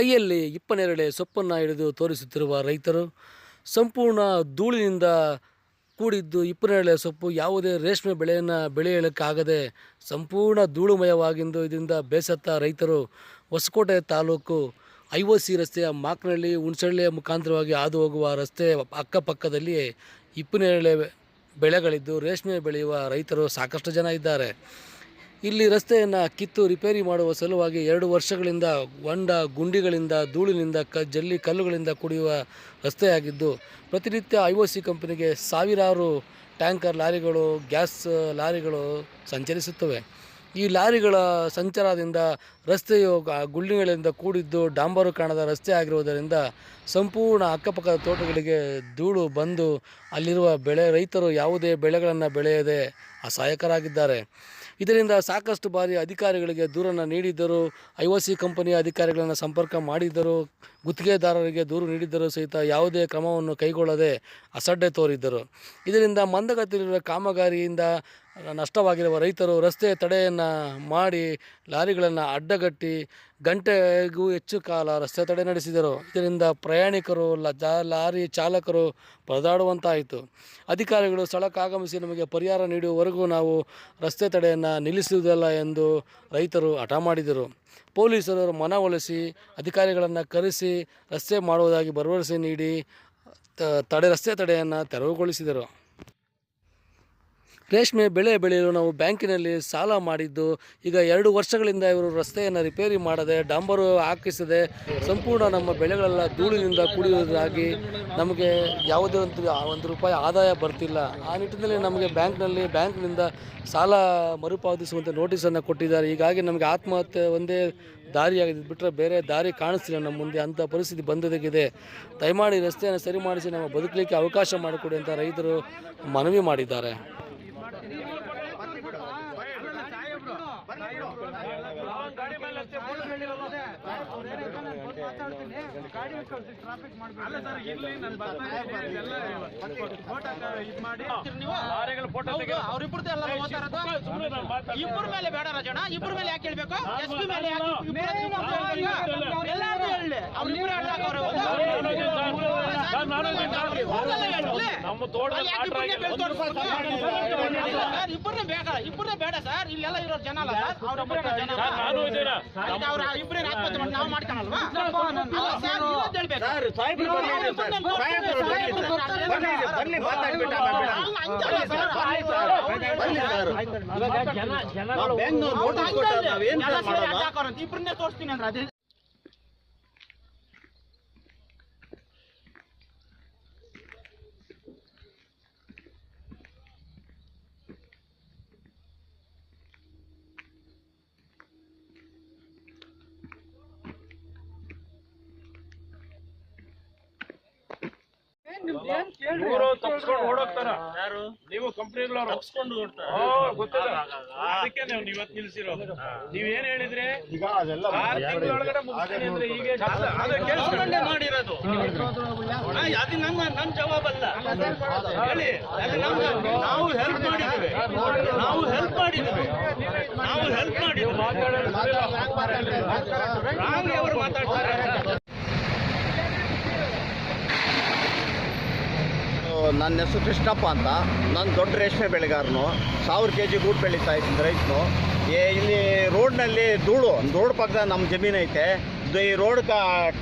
ಕೈಯಲ್ಲಿ ಇಪ್ಪನೆರಳೆ ಸೊಪ್ಪನ್ನು ಹಿಡಿದು ತೋರಿಸುತ್ತಿರುವ ರೈತರು ಸಂಪೂರ್ಣ ಧೂಳಿನಿಂದ ಕೂಡಿದ್ದು ಇಪ್ಪನೆರಳೆ ಸೊಪ್ಪು ಯಾವುದೇ ರೇಷ್ಮೆ ಬೆಳೆಯನ್ನು ಬೆಳೆಯಲಿಕ್ಕಾಗದೆ ಸಂಪೂರ್ಣ ಧೂಳುಮಯವಾಗಿಂದು ಇದರಿಂದ ಬೇಸತ್ತ ರೈತರು Hoskote taluk I O C ರಸ್ತೆಯ ಮಾಕ್ನಹಳ್ಳಿ ಹುಣಸಳ್ಳಿಯ ಮುಖಾಂತರವಾಗಿ ಹಾದು ಹೋಗುವ ರಸ್ತೆ ಅಕ್ಕಪಕ್ಕದಲ್ಲಿ ಇಪ್ಪನೆರಳೆ ಬೆಳೆಗಳಿದ್ದು ರೇಷ್ಮೆ ಬೆಳೆಯುವ ರೈತರು ಸಾಕಷ್ಟು ಜನ ಇದ್ದಾರೆ. ಇಲ್ಲಿ ರಸ್ತೆಯನ್ನು ಕಿತ್ತು ರಿಪೇರಿ ಮಾಡುವ ಸಲುವಾಗಿ ಎರಡು ವರ್ಷಗಳಿಂದ ಹೊಂಡ ಗುಂಡಿಗಳಿಂದ, ಧೂಳಿನಿಂದ, ಕ, ಜಲ್ಲಿ ಕಲ್ಲುಗಳಿಂದ ಕುಡಿಯುವ ರಸ್ತೆಯಾಗಿದ್ದು, ಪ್ರತಿನಿತ್ಯ ಐ ಒ ಸಿ ಕಂಪನಿಗೆ ಸಾವಿರಾರು ಟ್ಯಾಂಕರ್ ಲಾರಿಗಳು, ಗ್ಯಾಸ್ ಲಾರಿಗಳು ಸಂಚರಿಸುತ್ತವೆ. ಈ ಲಾರಿಗಳ ಸಂಚಾರದಿಂದ ರಸ್ತೆಯು ಗುಳ್ಳಿಗಳಿಂದ ಕೂಡಿದ್ದು ಡಾಂಬರು ಕಾಣದ ರಸ್ತೆ ಆಗಿರುವುದರಿಂದ ಸಂಪೂರ್ಣ ಅಕ್ಕಪಕ್ಕದ ತೋಟಗಳಿಗೆ ಧೂಳು ಬಂದು ಅಲ್ಲಿರುವ ಬೆಳೆ ರೈತರು ಯಾವುದೇ ಬೆಳೆಗಳನ್ನು ಬೆಳೆಯದೆ ಅಸಹಾಯಕರಾಗಿದ್ದಾರೆ. ಇದರಿಂದ ಸಾಕಷ್ಟು ಬಾರಿ ಅಧಿಕಾರಿಗಳಿಗೆ ದೂರನ್ನು ನೀಡಿದ್ದರು. ಐ ಒ ಸಿ ಕಂಪನಿಯ ಅಧಿಕಾರಿಗಳನ್ನು ಸಂಪರ್ಕ ಮಾಡಿದ್ದರು. ಗುತ್ತಿಗೆದಾರರಿಗೆ ದೂರು ನೀಡಿದ್ದರೂ ಸಹಿತ ಯಾವುದೇ ಕ್ರಮವನ್ನು ಕೈಗೊಳ್ಳದೆ ಅಸಡ್ಡೆ ತೋರಿದ್ದರು. ಇದರಿಂದ ಮಂದಗತಿಯಲ್ಲಿರುವ ಕಾಮಗಾರಿಯಿಂದ ನಷ್ಟವಾಗಿರುವ ರೈತರು ರಸ್ತೆ ತಡೆಯನ್ನು ಮಾಡಿ ಲಾರಿಗಳನ್ನು ಅಡ್ಡಗಟ್ಟಿ ಗಂಟೆಗೂ ಹೆಚ್ಚು ಕಾಲ ರಸ್ತೆ ತಡೆ ನಡೆಸಿದರು. ಇದರಿಂದ ಪ್ರಯಾಣಿಕರು ಲಾರಿ ಚಾಲಕರು ಪರದಾಡುವಂತಾಯಿತು. ಅಧಿಕಾರಿಗಳು ಸ್ಥಳಕ್ಕಾಗಮಿಸಿ ನಮಗೆ ಪರಿಹಾರ ನೀಡುವವರೆಗೂ ನಾವು ರಸ್ತೆ ತಡೆಯನ್ನು ನಿಲ್ಲಿಸುವುದಿಲ್ಲ ಎಂದು ರೈತರು ಹಠ ಮಾಡಿದರು. ಪೊಲೀಸರು ಮನವೊಲಿಸಿ ಅಧಿಕಾರಿಗಳನ್ನು ಕರೆಸಿ ರಸ್ತೆ ಮಾಡುವುದಾಗಿ ಭರವಸೆ ನೀಡಿ ತಡೆ, ರಸ್ತೆ ತಡೆಯನ್ನು ತೆರವುಗೊಳಿಸಿದರು. ರೇಷ್ಮೆ ಬೆಳೆ ಬೆಳೆಯಲು ನಾವು ಬ್ಯಾಂಕಿನಲ್ಲಿ ಸಾಲ ಮಾಡಿದ್ದು, ಈಗ ಎರಡು ವರ್ಷಗಳಿಂದ ಇವರು ರಸ್ತೆಯನ್ನು ರಿಪೇರಿ ಮಾಡದೆ, ಡಾಂಬರು ಹಾಕಿಸದೆ ಸಂಪೂರ್ಣ ನಮ್ಮ ಬೆಳೆಗಳೆಲ್ಲ ಧೂಳಿನಿಂದ ಕುಡಿಯುವುದಾಗಿ ನಮಗೆ ಯಾವುದೇ ಒಂದು ಒಂದು ರೂಪಾಯಿ ಆದಾಯ ಬರ್ತಿಲ್ಲ. ಆ ನಿಟ್ಟಿನಲ್ಲಿ ನಮಗೆ ಬ್ಯಾಂಕ್ನಲ್ಲಿ, ಬ್ಯಾಂಕ್ನಿಂದ ಸಾಲ ಮರುಪಾವತಿಸುವಂತೆ ನೋಟಿಸನ್ನು ಕೊಟ್ಟಿದ್ದಾರೆ. ಹೀಗಾಗಿ ನಮಗೆ ಆತ್ಮಹತ್ಯೆ ಒಂದೇ ದಾರಿಯಾಗಿದೆ. ಬಿಟ್ಟರೆ ಬೇರೆ ದಾರಿ ಕಾಣಿಸ್ತಿಲ್ಲ ನಮ್ಮ ಮುಂದೆ. ಅಂಥ ಪರಿಸ್ಥಿತಿ ಬಂದೊದಗಿದೆ. ದಯಮಾಡಿ ರಸ್ತೆಯನ್ನು ಸರಿ ಮಾಡಿಸಿ, ನಮ್ಮ ಬದುಕಲಿಕ್ಕೆ ಅವಕಾಶ ಮಾಡಿಕೊಡಿ ಅಂತ ರೈತರು ಮನವಿ ಮಾಡಿದ್ದಾರೆ. ಇಬ್ಬರ ಮೇಲೆ ಬೇಡ ರಾಜಣ್ಣ ಇಬ್ಬರ ಮೇಲೆ ಯಾಕೆ ಹೇಳ್ಬೇಕು ಎಸ್ ಪಿ ಮೇಲೆ ಯಾಕೆ ಎಲ್ಲಾರ್ಗೂ ಹೇಳಿ ಅವ್ರಿಬ್ರು ಹೇಳಕ್ ಅವ್ರು ನಮ್ಮ ಇಬ್ಬರನ್ನ ಬೇಡ ಇಬ್ಬರನ್ನ ಬೇಡ ಸರ್ ಇಲ್ಲೆಲ್ಲ ಇರೋ ಜನ ಅಲ್ಲ ಸರ್ ನಾನು? ಅವ್ರ ಇಬ್ಬರೇ ಆತ್ಮಹತ್ಯೆ ಮಾಡಿ ನಾವು ಮಾಡ್ಕೊಳಲ್ವಾ ಇಬ್ಬರನ್ನೇ ತೋರಿಸ್ತೀನಿ ಅಂದ್ರೆ ಅದೇ ತಪ್ಸ್ಕೊಂಡು ಓಡೋಗ್ತಾರ. ಯಾರು? ನೀವು ಕಂಪ್ನಿಗಳವರು ತಪ್ಸ್ಕೊಂಡು ಗೊತ್ತಿಲ್ಲ ಅದಕ್ಕೆ ನೀವು ಇವತ್ತು ನಿಲ್ಸಿರೋ. ನೀವ್ ಏನ್ ಹೇಳಿದ್ರಿ? ಈಗ ಅದೆಲ್ಲ ಆರು ತಿಂಗಳೊಳಗಡೆ ಮುಗಿಸ್ತೀನಿ ಅಂದ್ರೆ ಹೀಗೆ ಅದೇ ಕೇಳಿಸ್ಕೊಂಡೆ ಮಾಡಿರೋದು. ಅದು ನಮ್ಮ ಜವಾಬಲ್ಲ ಹೇಳಿ ಅದು ನಮ್ಮ ನಾವು ಹೆಲ್ಪ್ ಮಾಡಿದ್ವಿ ನಾವು ಹೆಲ್ಪ್ ಮಾಡಿದ್ವಿ ನಾವು ಹೆಲ್ಪ್ ಮಾಡಿದ್ವಿ ರಾಂಗ್ ಅವರು ನನ್ನ ಹೆಸರು ಕೃಷ್ಣಪ್ಪ ಅಂತ. ನಾನು ದೊಡ್ಡ ರೇಷ್ಮೆ ಬೆಳೆಗಾರನು. ಸಾವಿರ ಕೆ ಜಿ ಗೂಡು ಬೆಳೀತಾ ಇದ್ದೀನಿ ರೈತನು. ಏ, ಇಲ್ಲಿ ರೋಡ್ನಲ್ಲಿ ಧೂಳು ರೋಡ್ ಪಕ್ಕದ ನಮ್ಮ ಜಮೀನು ಐತೆ. ಈ ರೋಡ್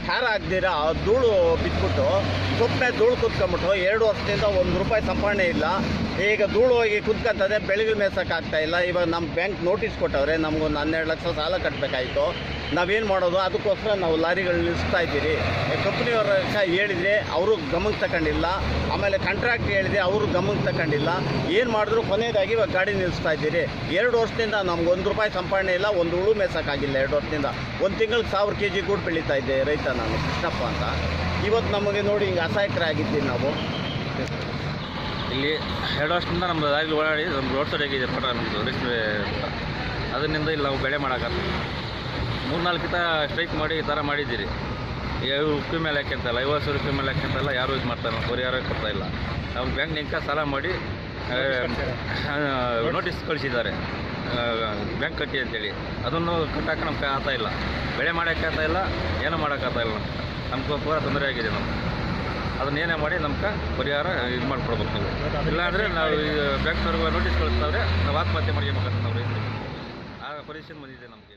ಠಾರ ಹಾಕ್ದಿರ ಧೂಳು ಬಿದ್ಬಿಟ್ಟು ಸುಮ್ಮನೆ ಧೂಳು ಕುತ್ಕೊಂಬಿಟ್ಟು ಎರಡು ವರ್ಷದಿಂದ ಒಂದು ರೂಪಾಯಿ ಸಂಪಾದನೆ ಇಲ್ಲ. ಈಗ ಧೂಳು ಹೋಗಿ ಕುತ್ಕೊಂತದೆ ಬೆಳೆಗಳು ಮೇಸಕ್ಕೆ ಆಗ್ತಾ ಇಲ್ಲ. ಇವಾಗ ನಮ್ಮ ಬ್ಯಾಂಕ್ ನೋಟಿಸ್ ಕೊಟ್ಟವ್ರೆ, ನಮಗೊಂದು ಹನ್ನೆರಡು ಲಕ್ಷ ಸಾಲ ಕಟ್ಟಬೇಕಾಯಿತು ನಾವೇನು ಮಾಡೋದು? ಅದಕ್ಕೋಸ್ಕರ ನಾವು ಲಾರಿಗಳು ನಿಲ್ಲಿಸ್ತಾ ಇದ್ದೀರಿ. ಕಂಪ್ನಿಯವ್ರ ಹೇಳಿದರೆ ಅವರು ಗಮನಕ್ಕೆ ತಗೊಂಡಿಲ್ಲ ಆಮೇಲೆ ಕಾಂಟ್ರಾಕ್ಟ್ ಹೇಳಿದೆ ಅವರು ಗಮನಕ್ಕೆ ತಗೊಂಡಿಲ್ಲ ಏನು ಮಾಡಿದ್ರು? ಕೊನೆಯದಾಗಿ ಇವಾಗ ಗಾಡಿ ನಿಲ್ಲಿಸ್ತಾ ಇದ್ದೀರಿ. ಎರಡು ವರ್ಷದಿಂದ ನಮ್ಗೆ ಒಂದು ರೂಪಾಯಿ ಸಂಪಾದನೆ ಇಲ್ಲ, ಒಂದು ಹುಳು ಮೇಸಕ್ಕಾಗಿಲ್ಲ ಎರಡು ವರ್ಷದಿಂದ. ಒಂದು ತಿಂಗಳಿಗೆ ಸಾವಿರ ಕೆ ಜಿ ಗೂಡು ಬೆಳೀತಾ ಇದ್ದೆ ರೈತ ನಾನು, ಕೃಷ್ಣಪ್ಪ ಅಂತ. ಇವತ್ತು ನಮಗೆ ನೋಡಿ ಹಿಂಗೆ ಅಸಹಾಯಕರಾಗಿದ್ದೀವಿ ನಾವು. ಇಲ್ಲಿ ಎರಡು ವರ್ಷದಿಂದ ನಮ್ಮ ದಾರಿ ಓಡಾಡಿ ನಮ್ಮ ರೋಡ್ ಸೈಡ್ ಆಗಿದೆ ಪಟ ನಮ್ಮದು ರೇಷ್ಮೆ ಅಂತ ಅದರಿಂದ ಇಲ್ಲಿ ನಾವು ಬೆಳೆ ಮಾಡೋಕ್ಕಲ್ಲ ಮೂರು ನಾಲ್ಕು ಕಿತ ಸ್ಟ್ರೈಕ್ ಮಾಡಿ ಈ ಥರ ಮಾಡಿದ್ದೀರಿ. ಐವತ್ತು ಉಪ್ಪಿ ಮೇಲೆ ಹಾಕ್ಯಂತಲ್ಲ ಐವತ್ತು ರೂಪಾಯಿ ಮೇಲೆ ಹಾಕ್ಯಂತಲ್ಲ ಯಾರು ಇದು ಮಾಡ್ತಾರೆ ಪರಿಹಾರ ಕೊಡ್ತಾ ಇಲ್ಲ. ನಾವು ಬ್ಯಾಂಕ್ ನಿಂಕ ಸಾಲ ಮಾಡಿ ನೋಟಿಸ್ ಕಳಿಸಿದ್ದಾರೆ. ಬ್ಯಾಂಕ್ ಕಟ್ಟಿ ಅಂತೇಳಿ. ಅದನ್ನು ಕಟ್ಟಾಕ ನಮ್ಗೆ ಆಗ್ತಾ ಇಲ್ಲ. ಬೆಳೆ ಮಾಡೋಕ್ಕಾಗ್ತಾ ಇಲ್ಲ ಏನೂ ಮಾಡೋಕ್ಕಾಗ್ತಾ ಇಲ್ಲ. ನಮ್ಗೆ ನಮ್ಗೆ ಪೂರ ತೊಂದರೆ ಆಗಿದೆ ನಮ್ಗೆ. ಅದನ್ನ ಏನೇ ಮಾಡಿ ನಮ್ಗೆ ಪರಿಹಾರ ಇದು ಮಾಡ್ಕೊಡ್ಬೇಕು ನೀವು. ಇಲ್ಲಾಂದರೆ ನಾವು ಈಗ ಬ್ಯಾಂಕ್ನವ್ರಿಗೆ ನೋಟಿಸ್ ಕಳಿಸ್ತಾವ್ರೆ ನಾವು ಆತ್ಮಹತ್ಯೆ ಮಾಡ್ಕೋಬೇಕಂತ ನಾವು ರೈತರಿಗೆ. ಆ ಪರಿಸ್ಥಿತಿ ಬಂದಿದೆ ನಮಗೆ